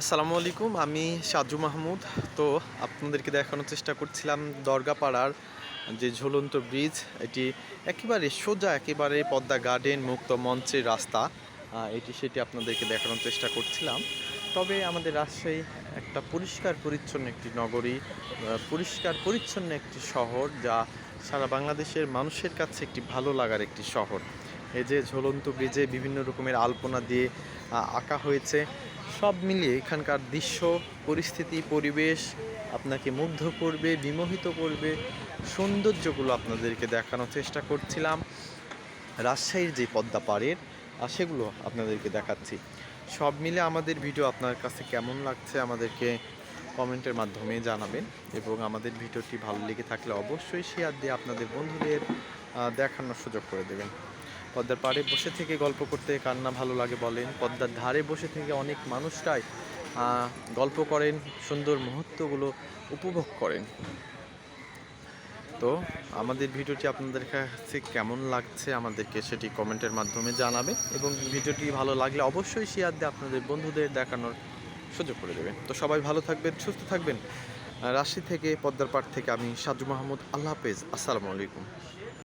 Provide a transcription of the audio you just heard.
আসসালামু আলাইকুম, আমি সাজু মাহমুদ। তো আপনাদেরকে দেখানোর চেষ্টা করছিলাম দরগাপাড়ার যে ঝুলন্ত ব্রিজ, এটি একেবারে সোজা, একেবারে পদ্মা গার্ডেন মুক্ত মঞ্চের রাস্তা। এটি সেটি আপনাদেরকে দেখানোর চেষ্টা করছিলাম। তবে আমাদের রাজশাহী একটা পরিষ্কার পরিচ্ছন্ন একটি নগরী পরিষ্কার পরিচ্ছন্ন একটি শহর, যা সারা বাংলাদেশের মানুষের কাছে একটি ভালো লাগার একটি শহর। এই যে ঝুলন্ত ব্রিজে বিভিন্ন রকমের আলপনা দিয়ে আঁকা হয়েছে। সব মিলিয়ে এখানকার দৃশ্য, পরিস্থিতি, পরিবেশ আপনাকে মুগ্ধ করবে, বিমোহিত করবে। সৌন্দর্যগুলো আপনাদেরকে দেখানোর চেষ্টা করছিলাম। রাজশাহীর যে পদ্মা পাড়ের সেগুলো আপনাদেরকে দেখাচ্ছি। সব মিলে আমাদের ভিডিও আপনার কাছে কেমন লাগছে আমাদেরকে কমেন্টের মাধ্যমে জানাবেন এবং আমাদের ভিডিওটি ভালো লেগে থাকলে অবশ্যই শেয়ার দিয়ে আপনাদের বন্ধুদের দেখানোর সুযোগ করে দেবেন। পদ্মার পাড়ে বসে থেকে গল্প করতে কান্না ভালো লাগে বলেন। পদ্মার ধারে বসে থেকে অনেক মানুষরাই গল্প করেন, সুন্দর মুহূর্তগুলো উপভোগ করেন। তো আমাদের ভিডিওটি আপনাদের কাছে কেমন লাগছে আমাদেরকে সেটি কমেন্টের মাধ্যমে জানাবেন এবং ভিডিওটি ভালো লাগলে অবশ্যই শেয়ার দিয়ে আপনাদের বন্ধুদের দেখানোর সুযোগ করে দেবেন। তো সবাই ভালো থাকবেন, সুস্থ থাকবেন। রাশি থেকে, পদ্মার পাড় থেকে আমি সাজু মাহমুদ, আল্লাহ হাফেজ, আসসালামু আলাইকুম।